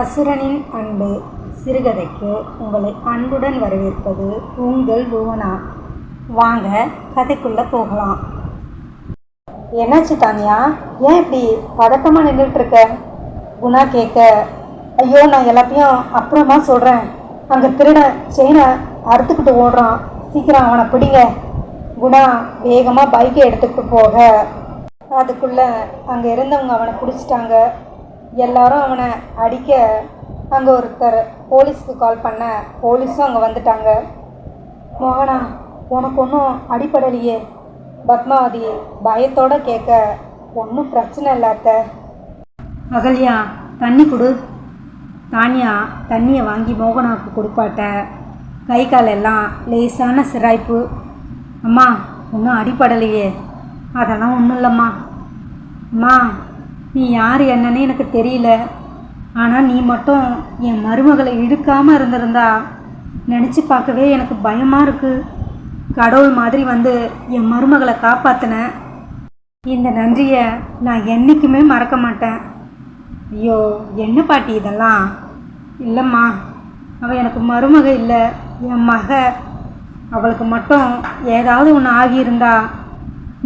அசுரனின் அன்பு. சிறுகதைக்கு உங்களை அன்புடன் வரவேற்பது உங்கள் புவனா. வாங்க கதைக்குள்ளே போகலாம். என்னாச்சு தானியா? ஏன் இப்படி பதட்டமாக நின்றுட்டுருக்க குணா கேட்க ஐயோ நான் எல்லாத்தையும் அப்புறமா சொல்கிறேன் அங்கே திருட செயினை அறுத்துக்கிட்டு ஓடுறான். சீக்கிரம் அவனை பிடிங்க. குணா வேகமாக பைக்கை எடுத்துக்கிட்டு போக. அதுக்குள்ளே அங்கே இருந்தவங்க அவனை பிடிச்சிட்டாங்க. எல்லாரும் அவனை அடிக்க அங்கே ஒருத்தர் போலீஸ்க்கு கால் பண்ண போலீஸும் அங்கே வந்துட்டாங்க. மோகனா உனக்கு ஒன்றும் அடிப்படலையே பத்மாவதி பயத்தோடு கேட்க ஒன்றும் பிரச்சனை இல்லாத்த அகல்யா தண்ணி கொடு. தானியா தண்ணியை வாங்கி மோகனாவுக்கு கொடுப்பாட்ட. கை கால் எல்லாம் லேசான சிராய்ப்பு. அம்மா ஒன்றும் அடிப்படலையே அதெல்லாம் ஒன்றும் இல்லைம்மா. அம்மா நீ யார் என்னன்னு எனக்கு தெரியல. ஆனால் நீ மட்டும் என் மருமகளை இழுக்காமல் இருந்திருந்தா நினச்சி பார்க்கவே எனக்கு பயமாக இருக்குது கடவுள் மாதிரி வந்து என் மருமகளை காப்பாற்றின இந்த நன்றியை நான் என்றைக்குமே மறக்க மாட்டேன். ஐயோ என்ன பாட்டி இதெல்லாம்? இல்லைம்மா அவள் எனக்கு மருமக இல்லை என் மக. அவளுக்கு மட்டும் ஏதாவது ஒன்று ஆகியிருந்தா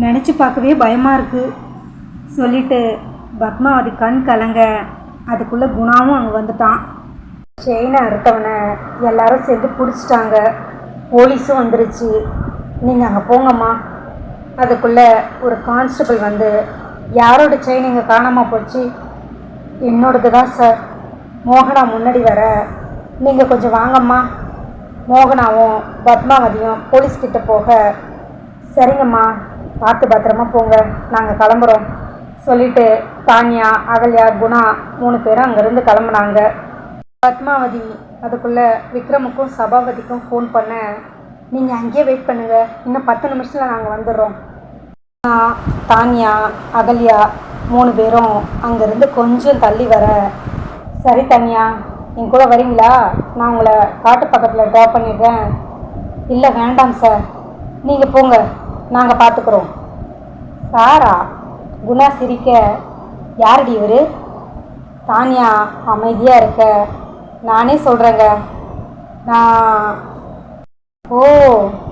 நினச்சி பார்க்கவே பயமாக இருக்குது சொல்லிட்டு பத்மாவதி கண் கலங்க. அதுக்குள்ளே குணாவும் அங்கே வந்துட்டான். செயினை அறுத்தவனை எல்லாரும் சேர்ந்து பிடிச்சிட்டாங்க. போலீஸும் வந்துருச்சு. நீங்கள் அங்கே போங்கம்மா. அதுக்குள்ளே ஒரு கான்ஸ்டபிள் வந்து யாரோட செயின் இங்கே காணாமல் போச்சு? என்னோடது தான் சார் மோகனா முன்னாடி வர. நீங்கள் கொஞ்சம் வாங்கம்மா. மோகனாவும் பத்மாவதியும் போலீஸ் கிட்ட போக சரிங்கம்மா. பார்த்து பத்திரமா போங்க. நாங்கள் கிளம்புறோம். சொல்லிட்டு தானியா அகல்யா குணா மூணு பேரும் அங்கேருந்து கிளம்புனாங்க. பத்மாவதி அதுக்குள்ளே விக்ரமுக்கும் சபாபதிக்கும் ஃபோன் பண்ண நீங்கள் அங்கேயே வெயிட் பண்ணுங்கள் இன்னும் பத்து நிமிஷத்தில் நாங்கள் வந்துடுறோம். தானியா அகல்யா மூணு பேரும் அங்கேருந்து கொஞ்சம் தள்ளி வர சரி தானியா என் கூட வரீங்களா? நான் உங்களை காட்டு பக்கத்தில் ட்ராப் பண்ணிடுறேன். இல்லை வேண்டாம் சார் நீங்கள் போங்க. நாங்கள் பார்த்துக்குறோம் சாரா? குணா சிரிக்க யாரடி இவர்? தானியா அமைதியாக இருக்க. நானே சொல்கிறேங்க நான் ஓ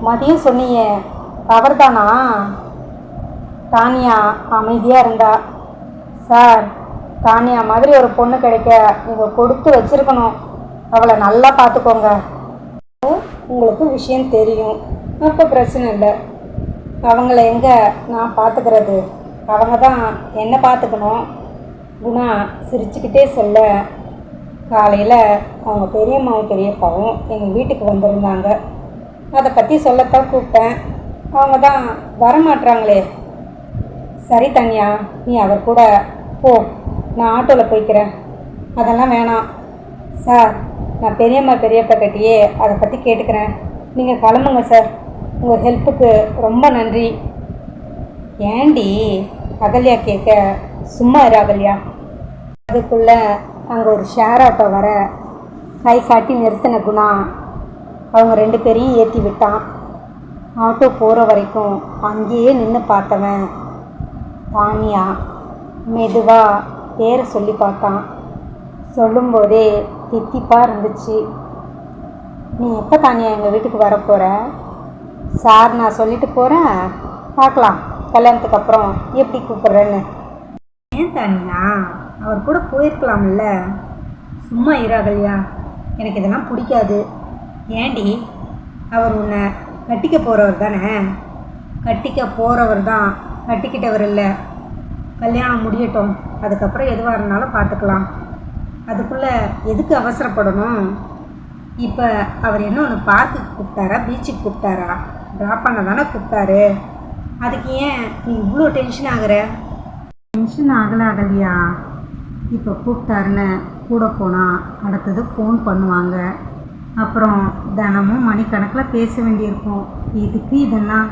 மதியம் சொன்னீங்க அவர் தானா தானியா அமைதியாக இருந்தா. சார் தானியா மாதிரி ஒரு பொண்ணு கிடைக்க நீங்கள் கொடுத்து வச்சிருக்கணும். அவளை நல்லா பார்த்துக்கோங்க உங்களுக்கு விஷயம் தெரியும். அப்போ பிரச்சனை இல்லை. அவங்கள எங்கே நான் பார்த்துக்கிறது அவங்க தான் என்ன பார்த்துக்கணும். குணா சிரிச்சுக்கிட்டே சொல்ல காலையில் அவங்க பெரியம்மாவும் பெரியப்பாவும் எங்கள் வீட்டுக்கு வந்திருந்தாங்க. அதை பற்றி சொல்லத்தான் கூப்பிட்டேன். அவங்க தான் வரமாட்றாங்களே. சரி தனியா நீ அவர் கூட போ. நான் ஆட்டோவில் போய்க்கிறேன். அதெல்லாம் வேணாம். சார் நான் பெரியம்மா பெரியப்பா கிட்டேயே அதை பற்றி கேட்டுக்கிறேன். நீங்கள் கிளம்புங்க சார். உங்கள் ஹெல்ப்புக்கு ரொம்ப நன்றி. ஏண்டி அகல்யா கேட்க சும்மா இரு அகல்யா. அதுக்குள்ளே அங்கே ஒரு ஷேர் ஆட்டோ வர கை காட்டி நிறுத்தின குணா அவங்க ரெண்டு பேரையும் ஏற்றி விட்டான். ஆட்டோ போகிற வரைக்கும் அங்கேயே நின்று பார்த்தவன் தானியா மெதுவாக பேரை சொல்லி பார்த்தான். சொல்லும்போதே தித்திப்பாக இருந்துச்சு. நீ எப்போ தானியா எங்கள் வீட்டுக்கு வரப்போகிற சார் நான் சொல்லிட்டு போகிறேன் பார்க்கலாம். கல்யாணத்துக்கு அப்புறம் எப்படி கூப்பிட்றேன்னு. ஏன் தானியா? அவர் கூட போயிருக்கலாம்ல. சும்மா இராகல்யா எனக்கு இதெல்லாம் பிடிக்காது. ஏண்டி? அவர் உன்னை கட்டிக்க போகிறவர் தானே? கட்டிக்க போகிறவர் தான். கட்டிக்கிட்டவர் இல்லை. கல்யாணம் முடியட்டும். அதுக்கப்புறம் எதுவாக இருந்தாலும் பார்த்துக்கலாம். அதுக்குள்ளே எதுக்கு அவசரப்படணும்? இப்போ அவர் என்ன ஒன்று பார்க்குக்கு கூப்பிட்டாரா? பீச்சுக்கு கூப்பிட்டாரா? ட்ராப் பண்ண தானே கூப்பிட்டாரு. அதுக்கு ஏன் நீ இவ்வளோ டென்ஷன் ஆகுற? டென்ஷன் ஆகலை ஆகலையா இப்போ கூப்பிட்டாருன்னு கூட போனால் அடுத்தது ஃபோன் பண்ணுவாங்க. அப்புறம் தினமும் மணிக்கணக்கில் பேச வேண்டியிருக்கும். எதுக்கு இதெல்லாம்?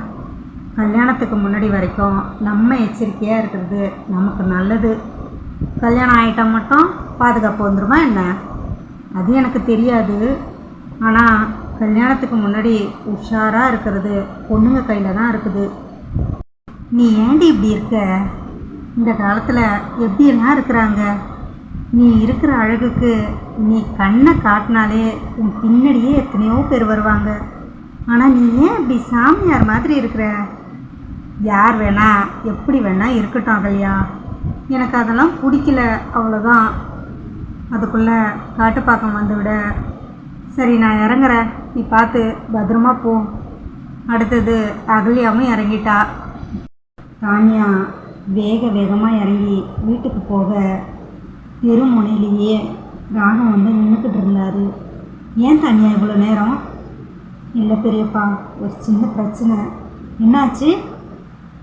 கல்யாணத்துக்கு முன்னாடி வரைக்கும் நம்ம எச்சரிக்கையாக இருக்கிறது நமக்கு நல்லது. கல்யாணம் ஆகிட்டால் மட்டும் பாதுகாப்பு வந்துடுமா என்ன? அது எனக்கு தெரியாது. ஆனால் கல்யாணத்துக்கு முன்னாடி உஷாராக இருக்கிறது பொண்ணுங்க கையில் தான் இருக்குது. நீ ஏண்டி இப்படி இருக்க? இந்த காலத்தில் எப்படியெல்லாம் இருக்கிறாங்க? நீ இருக்கிற அழகுக்கு நீ கண்ணை காட்டினாலே உன் பின்னாடியே எத்தனையோ பேர் வருவாங்க. ஆனால் நீ ஏன் இப்படி சாமியார் மாதிரி இருக்கிற? யார் வேணா எப்படி வேணா இருக்கட்டும் அகல்யா. எனக்கு அதெல்லாம் பிடிக்கல அவ்வளோதான் அதுக்குள்ளே காட்டுப்பாக்கம் வந்து விட. சரி நான் இறங்குறேன். நீ பார்த்து பத்திரமா போ. அடுத்தது அகல்யாவும் இறங்கிட்டா. தானியா வேக வேகமாக இறங்கி வீட்டுக்கு போக தெருமுனையிலேயே ராகம் வந்து நின்றுக்கிட்டு இருந்தார். ஏன் தானியா இவ்வளோ நேரம்? இல்லை பெரியப்பா ஒரு சின்ன பிரச்சனை. என்னாச்சு?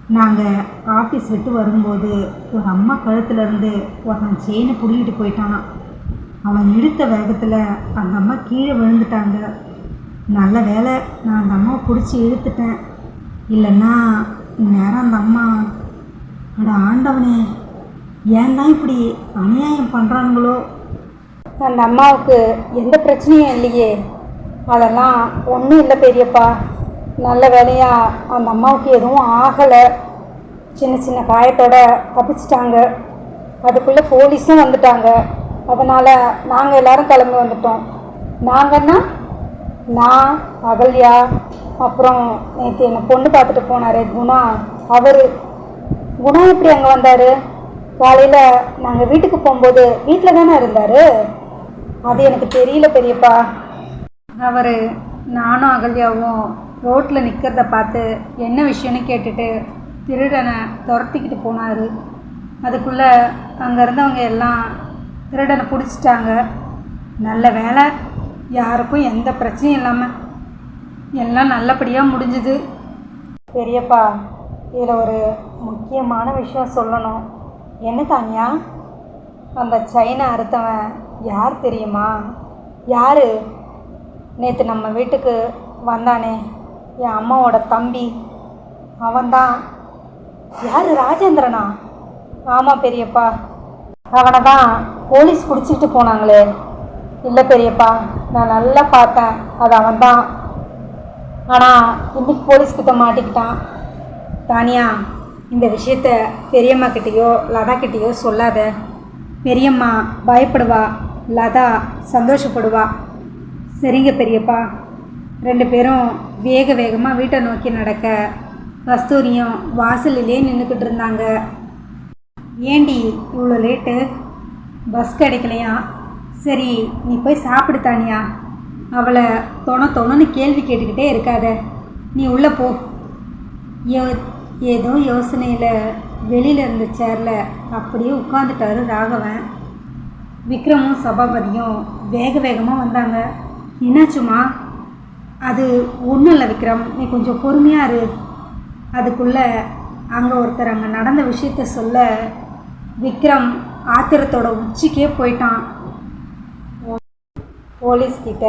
நாங்கள் ஆஃபீஸ் விட்டு வரும்போது ஒரு அம்மா கழுத்துலேருந்து ஒருத்தன் செயினை பிடிக்கிட்டு போயிட்டான் அவன் இழுத்த வேகத்தில் அந்த அம்மா கீழே விழுந்துட்டாங்க. நல்ல வேலை நான் அந்த அம்மாவை பிடிச்சி இழுத்துட்டேன். இல்லைன்னா இந்நேரம் அந்த அம்மா அட ஆண்டவனே ஏன் தான் இப்படி அநியாயம் பண்ணுறானுங்களோ அந்த அம்மாவுக்கு எந்த பிரச்சனையும் இல்லையே. அதெல்லாம் ஒன்றும் இல்லை பெரியப்பா. நல்ல வேலையாக அந்த அம்மாவுக்கு எதுவும் ஆகலை. சின்ன சின்ன காயத்தோட தப்பிச்சிட்டாங்க. அதுக்குள்ளே போலீஸும் வந்துட்டாங்க. அதனால் நாங்கள் எல்லோரும் கிளம்பி வந்துட்டோம். நாங்கன்னா? நான் அகல்யா அப்புறம் நேற்று என்னை பொண்ணு பார்த்துட்டு போனார் குணா. அவர் குணா எப்படி அங்கே வந்தார்? காலையில் நாங்கள் வீட்டுக்கு போகும்போது வீட்டில் தானே இருந்தார்? அது எனக்கு தெரியல பெரியப்பா. அவர் நானும் அகல்யாவும் ரோட்டில் நிற்கிறத பார்த்து என்ன விஷயம்னு கேட்டுட்டு திருடனை துரத்திக்கிட்டு போனார். அதுக்குள்ளே அங்கே இருந்தவங்க எல்லாம் திருடனை பிடிச்சிட்டாங்க. நல்ல வேலை யாருக்கும் எந்த பிரச்சனையும் இல்லாமல் எல்லாம் நல்லபடியாக முடிஞ்சுது. பெரியப்பா இதில் ஒரு முக்கியமான விஷயம் சொல்லணும். என்ன தானியா? அந்த சைனை அறுத்தவன் யார் தெரியுமா? யார்? நேற்று நம்ம வீட்டுக்கு வந்தானே என் அம்மாவோட தம்பி. அவன்தான். யார் ராஜேந்திரனா? ஆமாம் பெரியப்பா. அவனை தான் போலீஸ் பிடிச்சிட்டு போனாங்களே. இல்லை பெரியப்பா நான் நல்லா பார்த்தேன். அது அவன்தான். ஆனால் இன்னைக்கு போலீஸ்கிட்ட மாட்டிக்கிட்டான். தானியா இந்த விஷயத்த பெரியம்மா கிட்டேயோ லதா கிட்டேயோ சொல்லாத. பெரியம்மா பயப்படுவா லதா சந்தோஷப்படுவா. சரிங்க பெரியப்பா. ரெண்டு பேரும் வேக வேகமாக வீட்டை நோக்கி நடக்க கஸ்தூரியும் வாசலிலே நின்றுக்கிட்டு இருந்தாங்க. ஏண்டி இவ்வளோ லேட்டு பஸ் கிடைக்கலையா? சரி நீ போய் சாப்பிடு தானியா. அவளை தொண தொணன்னு கேள்வி கேட்டுக்கிட்டே இருக்காத. நீ உள்ளே போ. யோ ஏதோ யோசனையில் வெளியில் இருந்த சேரில் அப்படியே உட்காந்துட்டாரு ராகவன். விக்ரமும் சபாபதியும் வேக வேகமாக வந்தாங்க. என்னாச்சுமா அது ஒன்றும் இல்லை விக்ரம். நீ கொஞ்சம் பொறுமையாக இரு. அதுக்குள்ளே அங்கே ஒருத்தர் அங்கே நடந்த விஷயத்த சொல்ல விக்ரம் ஆத்திரத்தோட உச்சிக்கே போயிட்டான். போலீஸ்கிட்ட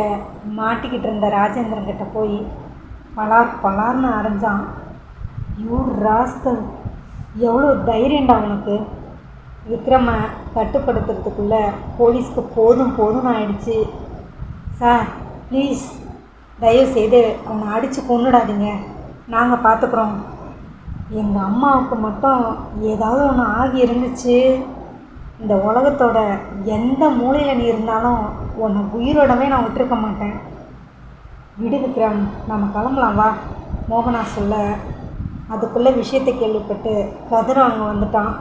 மாட்டிக்கிட்டு இருந்த ராஜேந்திரன்கிட்ட போய் பலார் பலார்னு அரைஞ்சான் யூ ராஸ்கல் எவ்வளோ தைரியம்டா அவனுக்கு விக்ரமை கட்டுப்படுத்துறதுக்குள்ளே போலீஸ்க்கு போதும் போதும்னு ஆயிடுச்சு. சார் ப்ளீஸ் தயவுசெய்து அவனை அடித்து கொண்டுடாதீங்க நாங்கள் பார்த்துக்குறோம் எங்கள் அம்மாவுக்கு மட்டும் ஏதாவது ஒன்று ஆகி இருந்துச்சு. இந்த உலகத்தோட எந்த மூலையில் நீ இருந்தாலும் உன்னை உயிரோடவே நான் விட்டுருக்க மாட்டேன். விடு விக்ரம் நம்ம கிளம்பலாம் வா. மோகனா சொல்ல அதுக்குள்ளே விஷயத்தை கேள்விப்பட்டு கதிர் அவங்க வந்துட்டான்.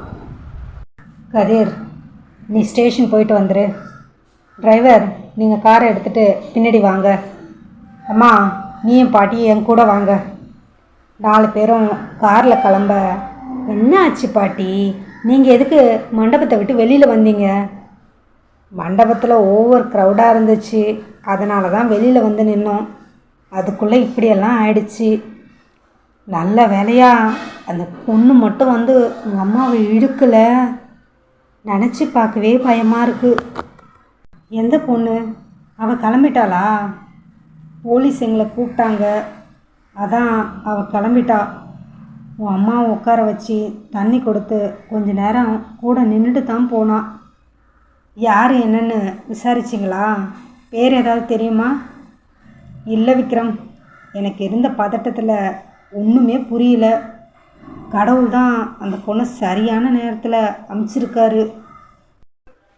கதிர் நீ ஸ்டேஷன் போயிட்டு வந்துரு. டிரைவர் நீங்கள் காரை எடுத்துகிட்டு பின்னாடி வாங்க. அம்மா நீயும் பாட்டியும் என் கூட வாங்க. நாலு பேரும் காரில் கிளம்ப. என்ன ஆச்சு பாட்டி? நீங்கள் எதுக்கு மண்டபத்தை விட்டு வெளியில் வந்தீங்க? மண்டபத்தில் ஓவர் க்ரௌடாக இருந்துச்சு. அதனால தான் வெளியில் வந்து நின்னோம். அதுக்குள்ளே இப்படியெல்லாம் ஆயிடுச்சு. நல்ல வேலையாக அந்த பொண்ணு மட்டும் வந்து உங்கள் அம்மாவை இழுக்கலை. நினச்சி பார்க்கவே பயமாக இருக்குது எந்த பொண்ணு? அவள் கிளம்பிட்டாளா? போலீஸ் எங்களை கூப்பிட்டாங்க. அதான் அவள் கிளம்பிட்டா. உன் அம்மாவை உட்கார வச்சு தண்ணி கொடுத்து கொஞ்ச நேரம் கூட நின்றுட்டு தான் போனான் யார் என்னென்னு விசாரிச்சிங்களா? பேர் ஏதாவது தெரியுமா? இல்லை விக்ரம். எனக்கு இருந்த பதட்டத்தில் ஒன்றுமே புரியல. கடவுள் தான் அந்த பொண்ணை சரியான நேரத்தில் அமுச்சிருக்காரு.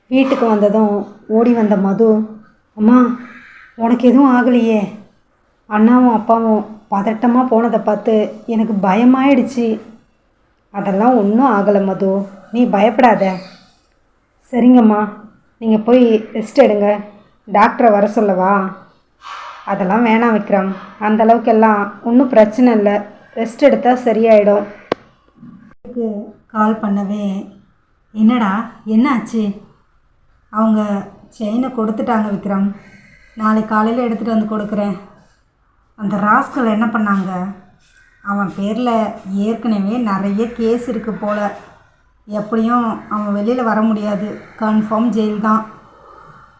வீட்டுக்கு வந்ததும் ஓடி வந்த மது அம்மா உனக்கு எதுவும் ஆகலையே. அண்ணாவும் அப்பாவும் பதட்டமாக போனதை பார்த்து எனக்கு பயமாயிடுச்சு. அதெல்லாம் ஒன்றும் ஆகலை மது. நீ பயப்படாத. சரிங்கம்மா. நீங்கள் போய் ரெஸ்ட் எடுங்க. டாக்டரை வர சொல்லவா? அதெல்லாம் வேணாம் விக்ரம். அந்த அளவுக்கெல்லாம் ஒன்றும் பிரச்சனை இல்லை. ரெஸ்ட் எடுத்தால் சரியாயிடும். கால் பண்ணவே என்னடா? என்னாச்சு? அவங்க செயினை கொடுத்துட்டாங்க விக்ரம். நாளை காலையில் எடுத்துகிட்டு வந்து கொடுக்குறேன். அந்த ராஸ்கல் என்ன பண்ணாங்க? அவன் பேரில் ஏற்கனவே நிறைய கேஸ் இருக்குது போல். எப்படியும் அவன் வெளியில் வர முடியாது. கன்ஃபார்ம் ஜெயில் தான்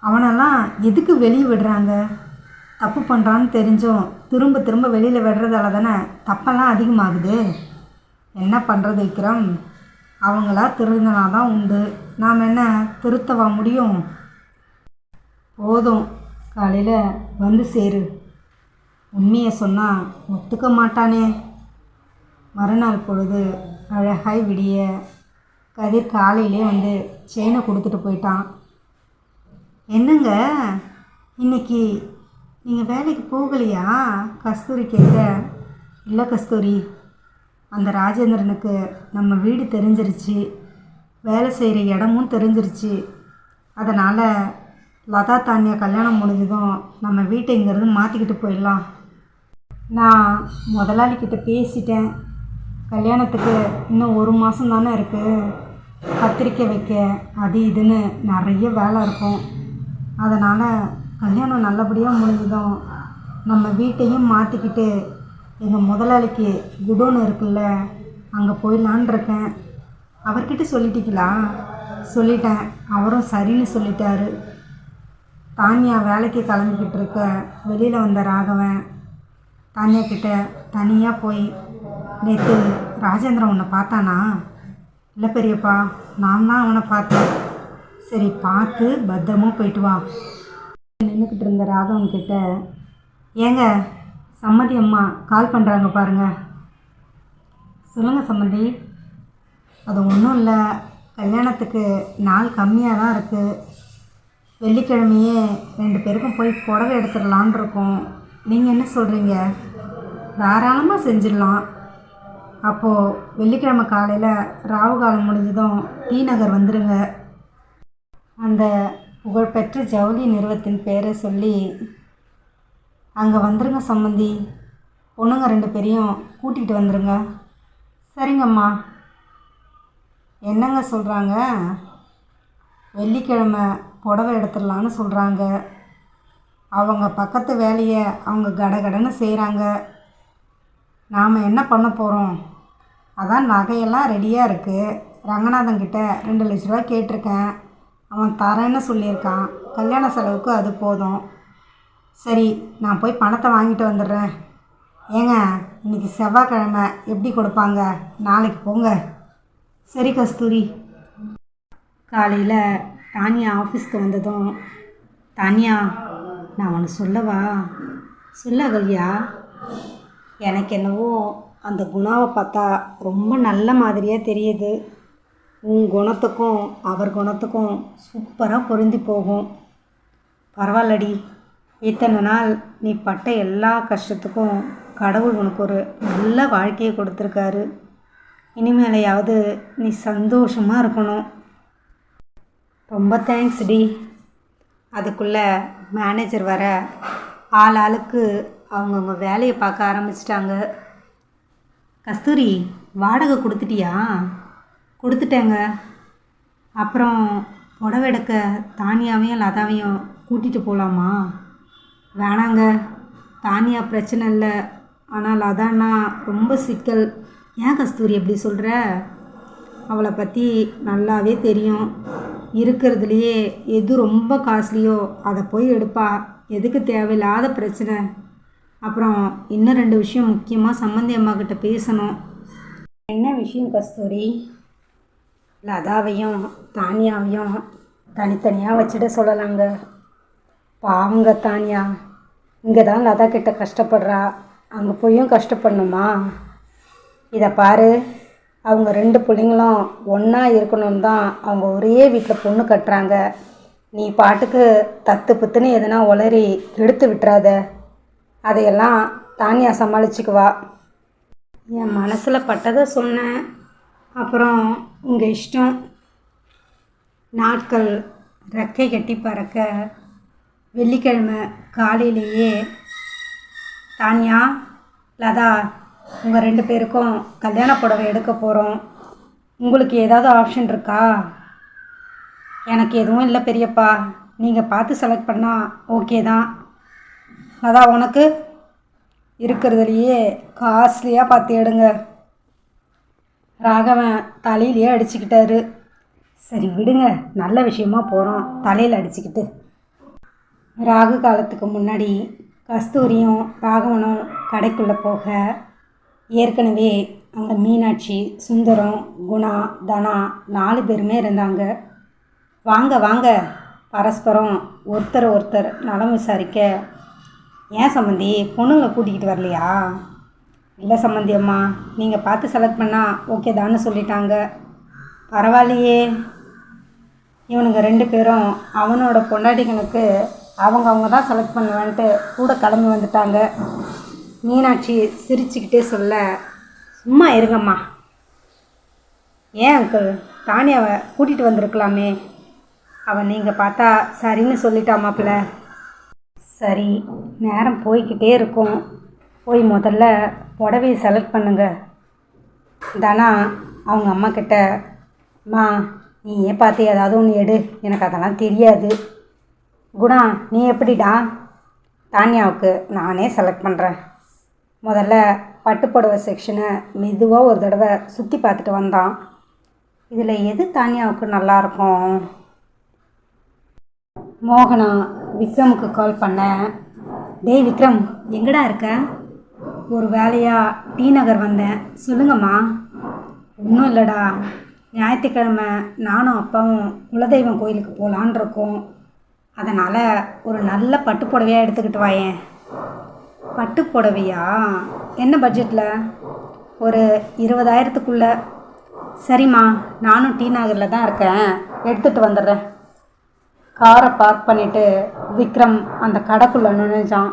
அவனெல்லாம் எதுக்கு வெளியே விடுறாங்க? தப்பு பண்ணுறான்னு தெரிஞ்சும் திரும்ப திரும்ப வெளியில் விடுறதால தானே தப்பெல்லாம் அதிகமாகுது. என்ன பண்ணுறது விக்ரம்? அவங்களா திருந்தினா தான் உண்டு. நாம் என்ன திருத்தவா முடியும்? போதும். காலையில் வந்து சேரு. உண்மையை சொன்னால் ஒத்துக்க மாட்டானே. மறுநாள் பொழுது அழகாய் விடிய கதிர் காலையிலே வந்து செயினை கொடுத்துட்டு போயிட்டான். என்னங்க? இன்னைக்கு நீங்கள் வேலைக்கு போகலையா? கஸ்தூரி கேட்க இல்லை கஸ்தூரி அந்த ராஜேந்திரனுக்கு நம்ம வீடு தெரிஞ்சிருச்சு. வேலை செய்கிற இடமும் தெரிஞ்சிருச்சு. அதனால் லதா தானியா கல்யாணம் முடிஞ்சதும் நம்ம வீட்டை இங்கேருந்து மாற்றிக்கிட்டு போயிடலாம். நான் முதலாளிக்கிட்ட பேசிட்டேன். கல்யாணத்துக்கு இன்னும் ஒரு மாதம் தானே இருக்குது கத்திரிக்கை வைக்க அது இதுன்னு நிறைய வேலை இருக்கும். அதனால் கல்யாணம் நல்லபடியாக முடிஞ்சதும் நம்ம வீட்டையும் மாற்றிக்கிட்டு எங்கள் முதலாளிக்கு குடோன் இருக்குல்ல அங்கே போயிடலான் இருக்கேன். அவர்கிட்ட சொல்லிட்டீங்களா? சொல்லிட்டேன். அவரும் சரின்னு சொல்லிட்டாரு. தானியா வேலைக்கு கிளம்பிக்கிட்டு இருக்க வெளியில் வந்த ராகவன் தானியா கிட்ட தனியாக போய் நேற்று ராஜேந்திரன் உன்னை பார்த்தானா? இல்லை பெரியப்பா நான் தான் அவனை பார்த்தேன். சரி பார்த்து பத்திரமா போயிட்டு வா. நின்றுக்கிட்டு இருந்த ராகவன் கிட்ட ஏங்க சம்மதி அம்மா கால் பண்ணுறாங்க பாருங்க. சொல்லுங்கள் சம்மந்தி. அது ஒன்றும் இல்லை கல்யாணத்துக்கு நாள் கம்மியாக தான் இருக்குது வெள்ளிக்கிழமையே ரெண்டு பேருக்கும் போய் புடவை எடுத்துடலான் இருக்கோம். நீங்கள் என்ன சொல்கிறீங்க தாராளமாக செஞ்சிடலாம். அப்போது வெள்ளிக்கிழமை காலையில் ராவு காலம் முடிஞ்சதும் டி நகர் வந்துடுங்க அந்த புகழ்பெற்ற ஜவுளி நிறுவத்தின் பேரை சொல்லி அங்கே வந்துருங்க சம்மந்தி. பொண்ணுங்க ரெண்டு பேரையும் கூட்டிகிட்டு வந்துருங்க. சரிங்கம்மா. என்னங்க சொல்கிறாங்க வெள்ளிக்கிழமை புடவை எடுத்துடலான்னு சொல்கிறாங்க அவங்க பக்கத்து வேலையை அவங்க கடகடன்னு செய்கிறாங்க நாம் என்ன பண்ண போகிறோம் அதான் நகையெல்லாம் ரெடியாக இருக்குது ரங்கநாதன் கிட்ட ரெண்டு லட்ச ரூபா கேட்டிருக்கேன். அவன் தரேன்னு சொல்லியிருக்கான். கல்யாண செலவுக்கு அது போதும். சரி நான் போய் பணத்தை வாங்கிட்டு வந்துடுறேன். ஏங்க இன்னைக்கு செவ்வாய்க்கிழமை. எப்படி கொடுப்பாங்க? நாளைக்கு போங்க. சரி கஸ்தூரி. காலையில் தானியா ஆஃபீஸ்க்கு வந்ததும் தானியா நான் ஒன்று சொல்லவா? சொல்ல கல்யா எனக்கு என்னவோ அந்த குணாவை பார்த்தா ரொம்ப நல்ல மாதிரியாக தெரியுது. உன் குணத்துக்கும் அவர் குணத்துக்கும் சூப்பராக பொருந்தி போகும். பரவாயில்லடி. இத்தனை நாள் நீ பட்ட எல்லா கஷ்டத்துக்கும் கடவுள் உனக்கு ஒரு நல்ல வாழ்க்கையை கொடுத்துருக்காரு. இனிமேலையாவது நீ சந்தோஷமாக இருக்கணும். ரொம்ப தேங்க்ஸ் டி அதுக்குள்ளே மேனேஜர் வர ஆள் ஆளுக்கு அவங்கவுங்க வேலையை பார்க்க ஆரம்பிச்சிட்டாங்க. கஸ்தூரி வாடகை கொடுத்துட்டியா? கொடுத்துட்டேங்க. அப்புறம் புடவை எடுக்க தானியாவையும் லதாவையும் கூட்டிகிட்டு போகலாமா வேணாங்க. தானியா பிரச்சனை இல்லை. ஆனால் லதானா ரொம்ப சிக்கல். ஏன் கஸ்தூரி எப்படி சொல்கிற அவளை பற்றி நல்லாவே தெரியும். இருக்கிறதுலையே எது ரொம்ப காஸ்ட்லியோ அதை போய் எடுப்பா. எதுக்கு தேவையில்லாத பிரச்சனை. அப்புறம் இன்னும் ரெண்டு விஷயம் முக்கியமாக சம்மந்தி அம்மா கிட்ட பேசணும். என்ன விஷயம் கஸ்தூரி? லதாவையும் தானியாவையும் தனித்தனியாக வச்சுட சொல்லலாங்க. பாவங்க தானியா. இங்கே தான் லதா கிட்ட கஷ்டப்படுறா. அங்கே போயும் கஷ்டப்படணுமா? இதை பாரு. அவங்க ரெண்டு பிள்ளைங்களும் ஒன்றா இருக்கணும்னு தான் அவங்க ஒரே வீட்டில் பொண்ணு கட்டுறாங்க. நீ பாட்டுக்கு தத்து புத்துன்னு எதனா உளறி எடுத்து விட்டுறாத. அதையெல்லாம் தானியா சமாளிச்சுக்குவா. என் மனசில் பட்டதை சொன்னேன். அப்புறம் உங்கள் இஷ்டம். நாட்கள் ரெக்கை கட்டி பறக்க வெள்ளிக்கிழமை காலையிலேயே தானியா லதா உங்கள் ரெண்டு பேருக்கும் கல்யாண புடவை எடுக்க போகிறோம் உங்களுக்கு ஏதாவது ஆப்ஷன் இருக்கா? எனக்கு எதுவும் இல்லை பெரியப்பா. நீங்கள் பார்த்து செலக்ட் பண்ணால் ஓகே தான். அதான் உனக்கு இருக்கிறதுலையே காஸ்ட்லியாக பார்த்து எடுங்க. ராகவன் தலையிலேயே அடிச்சுக்கிட்டாரு. சரி விடுங்க. நல்ல விஷயமா போகிறோம் தலையில் அடிச்சுக்கிட்டு. ராகு காலத்துக்கு முன்னாடி கஸ்தூரியும் ராகவனும் கடைக்குள்ளே போக ஏற்கனவே அங்கே மீனாட்சி சுந்தரம் குணா தனா நாலு பேருமே இருந்தாங்க. வாங்க வாங்க. பரஸ்பரம் ஒருத்தர் ஒருத்தர் நலம் விசாரிக்க ஏன் சம்மந்தி? பொண்ணுங்களை கூட்டிக்கிட்டு வரலையா? இல்லை சம்மந்தி அம்மா நீங்கள் பார்த்து செலக்ட் பண்ணால் ஓகே தான்னு சொல்லிட்டாங்க. பரவாயில்லையே. இவனுங்க ரெண்டு பேரும் அவனோட பொண்டாட்டிகளுக்கு அவங்க அவங்க தான் செலக்ட் பண்ணுவேன்ட்டு கூட கிளம்பி வந்துட்டாங்க. மீனாட்சி சிரிச்சுக்கிட்டே சொல்ல சும்மா இருங்கம்மா. ஏன் அங்கிள் அவ கூட்டிகிட்டு வந்திருக்கலாமே. அவன் நீங்கள் பார்த்தா சரின்னு சொல்லிட்டா மாப்பிள்ள. சரி நேரம் போய்க்கிட்டே இருக்கும். போய் முதல்ல புடவையை செலக்ட் பண்ணுங்க. தனா அவங்க அம்மா கிட்ட அம்மா நீ ஏன் பார்த்து ஏதாவது ஒன்று எடு. எனக்கு அதெல்லாம் தெரியாது. குணா நீ எப்படிடா? தானியாவுக்கு நானே செலக்ட் பண்ணுறேன் முதல்ல பட்டுப்புடவை செக்ஷனை மெதுவாக ஒரு தடவை சுற்றி பார்த்துட்டு வந்தான். இதில் எது தானியாவுக்கு நல்லாயிருக்கும் மோகனா விக்ரமுக்கு கால் பண்ணேன் டேய் விக்ரம் எங்கடா இருக்க? ஒரு வேலையாக டி நகர் வந்தேன். சொல்லுங்கம்மா. ஒன்றும் இல்லைடா. ஞாயிற்றுக்கிழமை நானும் அப்பாவும் குலதெய்வம் கோயிலுக்கு போகலான் இருக்கோம். அதனால் ஒரு நல்ல பட்டு புடவையாக எடுத்துக்கிட்டு வாயேன். பட்டு புடவையா? என்ன பட்ஜெட்டில் ஒரு இருபதாயிரத்துக்குள்ளே. சரிம்மா நானும் டி நகரில் தான் இருக்கேன். எடுத்துகிட்டு வந்துடுறேன். காரை பார்க் பண்ணிவிட்டு விக்ரம் அந்த கடைக்குள்ளே நுழைஞ்சான்